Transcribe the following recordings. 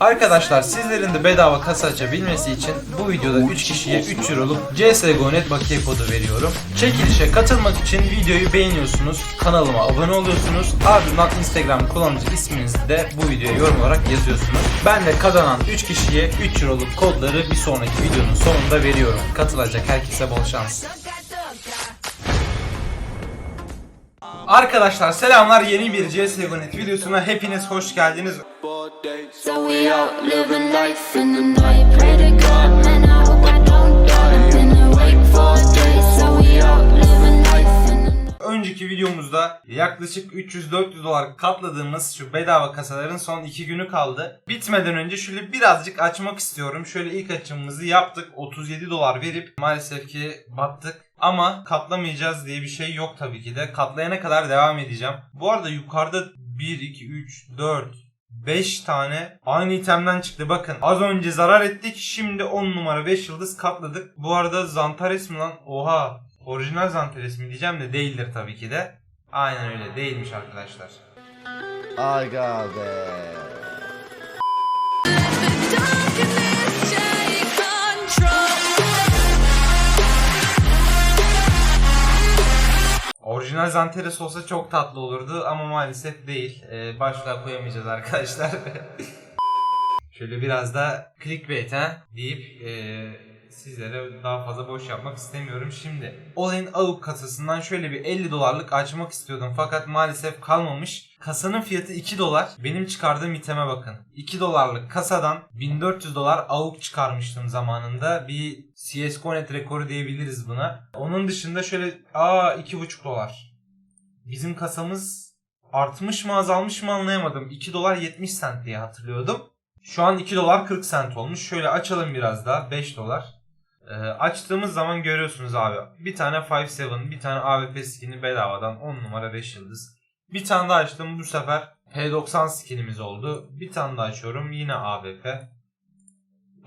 Arkadaşlar sizlerin de bedava kasa açabilmesi için bu videoda 3 kişiye 3 euroluk CSGO.net bakiye kodu veriyorum. Çekilişe katılmak için videoyu beğeniyorsunuz, kanalıma abone oluyorsunuz, ardından Instagram kullanıcı isminizi de bu videoya yorum olarak yazıyorsunuz. Ben de kazanan 3 kişiye 3 euroluk kodları bir sonraki videonun sonunda veriyorum. Katılacak herkese bol şans. Arkadaşlar selamlar yeni bir CSGO.net videosuna hepiniz hoş geldiniz. Yaklaşık 300-400 dolar katladığımız şu bedava kasaların son 2 günü kaldı. Bitmeden önce şöyle birazcık açmak istiyorum. Şöyle ilk açımımızı yaptık. 37 dolar verip maalesef ki battık. Ama katlamayacağız diye bir şey yok tabii ki de. Katlayana kadar devam edeceğim. Bu arada yukarıda 1, 2, 3, 4, 5 tane aynı itemden çıktı. Bakın az önce zarar ettik. Şimdi 10 numara 5 yıldız katladık. Bu arada Zantares mi lan? Oha. Orijinal Zantares mi diyeceğim de değildir tabii ki de. Aynen öyle değilmiş arkadaşlar. Aga be. Orijinal Zantares olsa çok tatlı olurdu ama maalesef değil. Ee, başlığa koyamayacağız arkadaşlar. Şöyle biraz da clickbait ha deyip ee, sizlere daha fazla boş yapmak istemiyorum. Şimdi olayın AUK kasasından şöyle bir 50 dolarlık açmak istiyordum fakat maalesef kalmamış. Kasanın fiyatı 2 dolar. Benim çıkardığım iteme bakın. 2 dolarlık kasadan 1400 dolar AUK çıkarmıştım zamanında. Bir CSGO.net rekoru diyebiliriz buna. Onun dışında şöyle aa 2,5 dolar. Bizim kasamız artmış mı azalmış mı anlayamadım. 2 dolar 70 cent diye hatırlıyordum. Şu an 2 dolar 40 cent olmuş. Şöyle açalım biraz daha. 5 dolar. Ee, açtığımız zaman görüyorsunuz abi. Bir tane 5.7, bir tane AWP skin'i bedavadan 10 numara 5 yıldız. Bir tane daha açtım bu sefer P90 skinimiz oldu. Bir tane daha açıyorum yine AWP.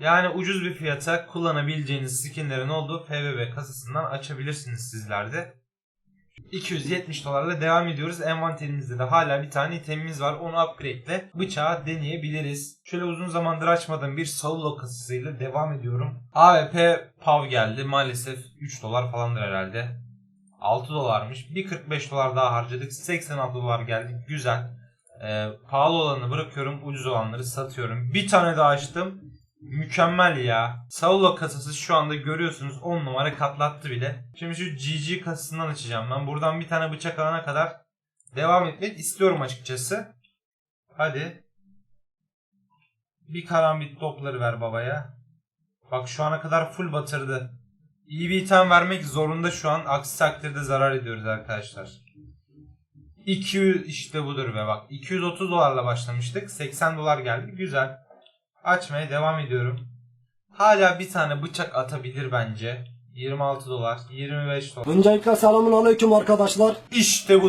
Yani ucuz bir fiyata kullanabileceğiniz skinlerin olduğu PvP kasasından açabilirsiniz sizler de. 270 dolarla devam ediyoruz. Envanterimizde de hala bir tane itemimiz var. Onu upgrade'le bıçağı deneyebiliriz. Şöyle uzun zamandır açmadığım bir Saulo kasasıyla devam ediyorum. AWP PAV geldi. Maalesef 3 dolar falandır herhalde. 6 dolarmış. 1.45 dolar daha harcadık. 86 dolar geldi. Güzel. Ee, pahalı olanı bırakıyorum. Ucuz olanları satıyorum. Bir tane daha açtım. Mükemmel ya. Saulo kasası şu anda görüyorsunuz 10 numara katlattı bile. Şimdi şu GG kasasından açacağım ben. Buradan bir tane bıçak alana kadar devam etmek istiyorum açıkçası. Hadi. Bir karambit topları ver babaya. Bak şu ana kadar full batırdı. İyi bir item vermek zorunda şu an. Aksi takdirde zarar ediyoruz arkadaşlar. 200 işte budur be bak. 230 dolarla başlamıştık. 80 dolar geldi. Güzel. Açmaya devam ediyorum. Hala bir tane bıçak atabilir bence. 26 dolar, 25 dolar. Öncelikle selamun aleyküm arkadaşlar. İşte bu.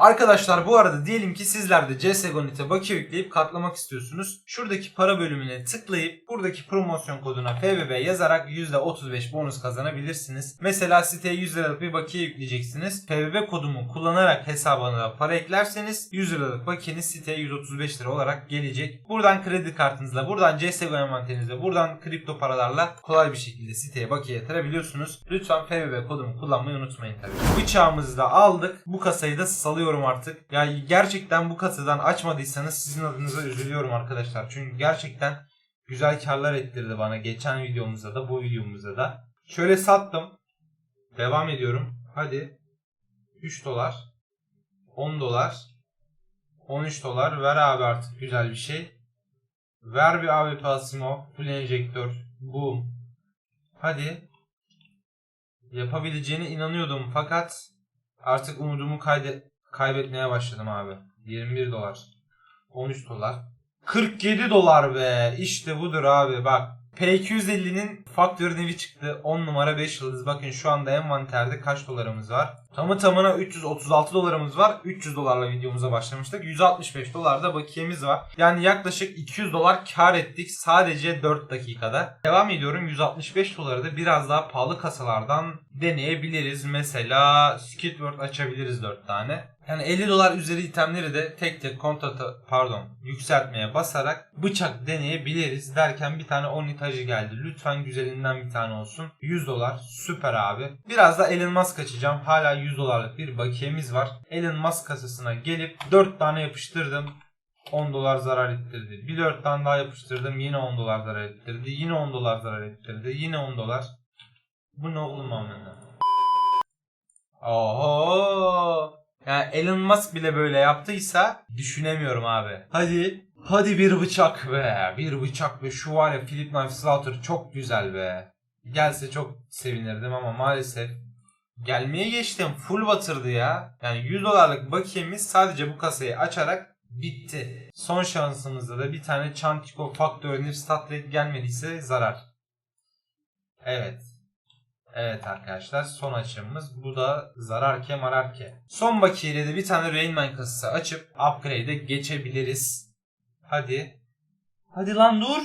Arkadaşlar bu arada diyelim ki sizler de CSGO.net'e bakiye yükleyip katlamak istiyorsunuz. Şuradaki para bölümüne tıklayıp buradaki promosyon koduna PBB yazarak %35 bonus kazanabilirsiniz. Mesela siteye 100 liralık bir bakiye yükleyeceksiniz. PBB kodumu kullanarak hesabına para eklerseniz 100 liralık bakiyeniz siteye 135 lira olarak gelecek. Buradan kredi kartınızla, buradan CSGO envanterinizle, buradan kripto paralarla kolay bir şekilde siteye bakiye yatırabiliyorsunuz. Lütfen PBB kodumu kullanmayı unutmayın tabii. Bıçağımızı da aldık. Bu kasayı da salıyorum artık. Ya gerçekten bu kasadan açmadıysanız sizin adınıza üzülüyorum arkadaşlar. Çünkü gerçekten güzel karlar ettirdi bana geçen videomuzda da bu videomuzda da. Şöyle sattım. Devam ediyorum. Hadi. 3 dolar. 10 dolar. 13 dolar. Ver abi artık güzel bir şey. Ver bir AWP Asimov. Full enjektör. Boom. Hadi. Yapabileceğine inanıyordum fakat artık umudumu kaydet kaybetmeye başladım abi. 21 dolar. 13 dolar. 47 dolar be. İşte budur abi bak. P250'nin faktör nevi çıktı. 10 numara 5 yıldız. Bakın şu anda envanterde kaç dolarımız var? Tamı tamına 336 dolarımız var. 300 dolarla videomuza başlamıştık. 165 dolar da bakiyemiz var. Yani yaklaşık 200 dolar kar ettik sadece 4 dakikada. Devam ediyorum. 165 doları da biraz daha pahalı kasalardan deneyebiliriz. Mesela Skidward açabiliriz 4 tane. Yani 50 dolar üzeri itemleri de tek tek kontrata pardon yükseltmeye basarak bıçak deneyebiliriz derken bir tane Onitacı geldi. Lütfen güzelinden bir tane olsun. 100 dolar süper abi. Biraz da Elon Musk açacağım. Hala 100 dolarlık bir bakiyemiz var. Elon Musk kasasına gelip 4 tane yapıştırdım. 10 dolar zarar ettirdi. Bir 4 tane daha yapıştırdım. Yine 10 dolar zarar ettirdi. Yine 10 dolar zarar ettirdi. Yine 10 dolar. Bu ne oğlum amına? Oho. Yani Elon Musk bile böyle yaptıysa düşünemiyorum abi. Hadi. Hadi bir bıçak be. Bir bıçak be. Şu var ya Philip Knife Slaughter çok güzel be. Gelse çok sevinirdim ama maalesef gelmeye geçtim. Full batırdı ya. Yani 100 dolarlık bakiyemiz sadece bu kasayı açarak bitti. Son şansımızda da bir tane Chantico Factory Nif Stat Rate gelmediyse zarar. Evet. Evet arkadaşlar son açımız. Bu da zarar ke marar ke. Son bakiyeyle de bir tane Rain Man kasası açıp upgrade'e geçebiliriz. Hadi. Hadi lan dur.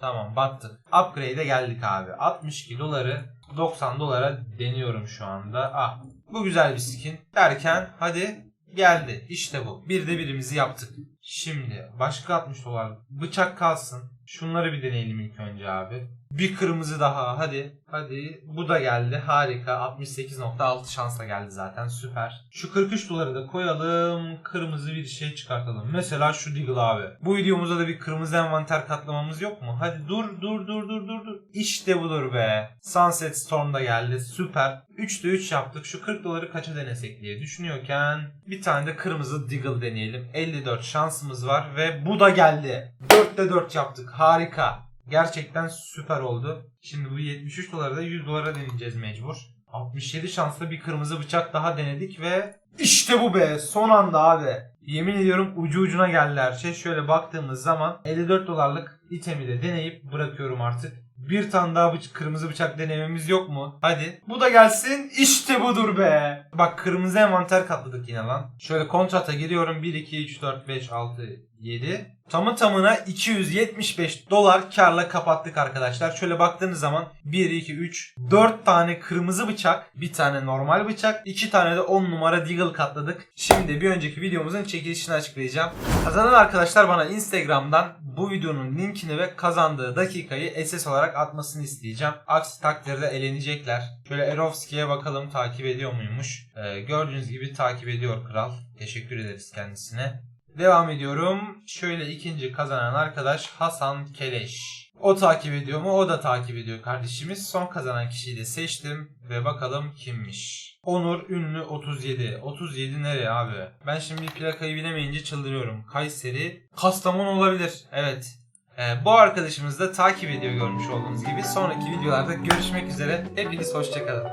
Tamam battık. Upgrade'e geldik abi. 62 doları 90 dolara deniyorum şu anda. Ah bu güzel bir skin. Derken hadi geldi. İşte bu. Bir de birimizi yaptık. Şimdi başka 60 dolar bıçak kalsın. Şunları bir deneyelim ilk önce abi. Bir kırmızı daha hadi. Hadi. Bu da geldi. Harika. 68.6 şansla geldi zaten. Süper. Şu 43 doları da koyalım. Kırmızı bir şey çıkartalım. Mesela şu Deagle abi. Bu videomuzda da bir kırmızı envanter katlamamız yok mu? Hadi dur dur dur dur dur dur. İşte budur be. Sunset Storm da geldi. Süper. 3'te 3 yaptık. Şu 40 doları kaça denesek diye düşünüyorken bir tane de kırmızı Deagle deneyelim. 54 şansımız var ve bu da geldi. 4'te 4 yaptık. Harika. Gerçekten süper oldu. Şimdi bu 73 dolara da 100 dolara deneyeceğiz mecbur. 67 şansla bir kırmızı bıçak daha denedik ve işte bu be son anda abi. Yemin ediyorum ucu ucuna geldi her şey. Şöyle baktığımız zaman 54 dolarlık itemi de deneyip bırakıyorum artık. Bir tane daha bıç- kırmızı bıçak denememiz yok mu? Hadi. Bu da gelsin. İşte budur be. Bak kırmızı envanter katladık yine lan. Şöyle kontrata giriyorum. 1, 2, 3, 4, 5, 6, 7. Tamı tamına 275 dolar karla kapattık arkadaşlar. Şöyle baktığınız zaman 1, 2, 3, 4 tane kırmızı bıçak, bir tane normal bıçak, 2 tane de 10 numara deagle katladık. Şimdi bir önceki videomuzun çekilişini açıklayacağım. Kazanan arkadaşlar bana Instagram'dan bu videonun linkini ve kazandığı dakikayı SS olarak atmasını isteyeceğim. Aksi takdirde elenecekler. Şöyle Erovski'ye bakalım takip ediyor muymuş. Ee, gördüğünüz gibi takip ediyor kral. Teşekkür ederiz kendisine. Devam ediyorum. Şöyle ikinci kazanan arkadaş Hasan Keleş. O takip ediyor mu? O da takip ediyor kardeşimiz. Son kazanan kişiyi de seçtim ve bakalım kimmiş. Onur Ünlü 37. 37 nereye abi? Ben şimdi plakayı bilemeyince çıldırıyorum. Kayseri, Kastamonu olabilir. Evet. Ee, bu arkadaşımız da takip ediyor görmüş olduğunuz gibi. Sonraki videolarda görüşmek üzere. Hepiniz hoşçakalın.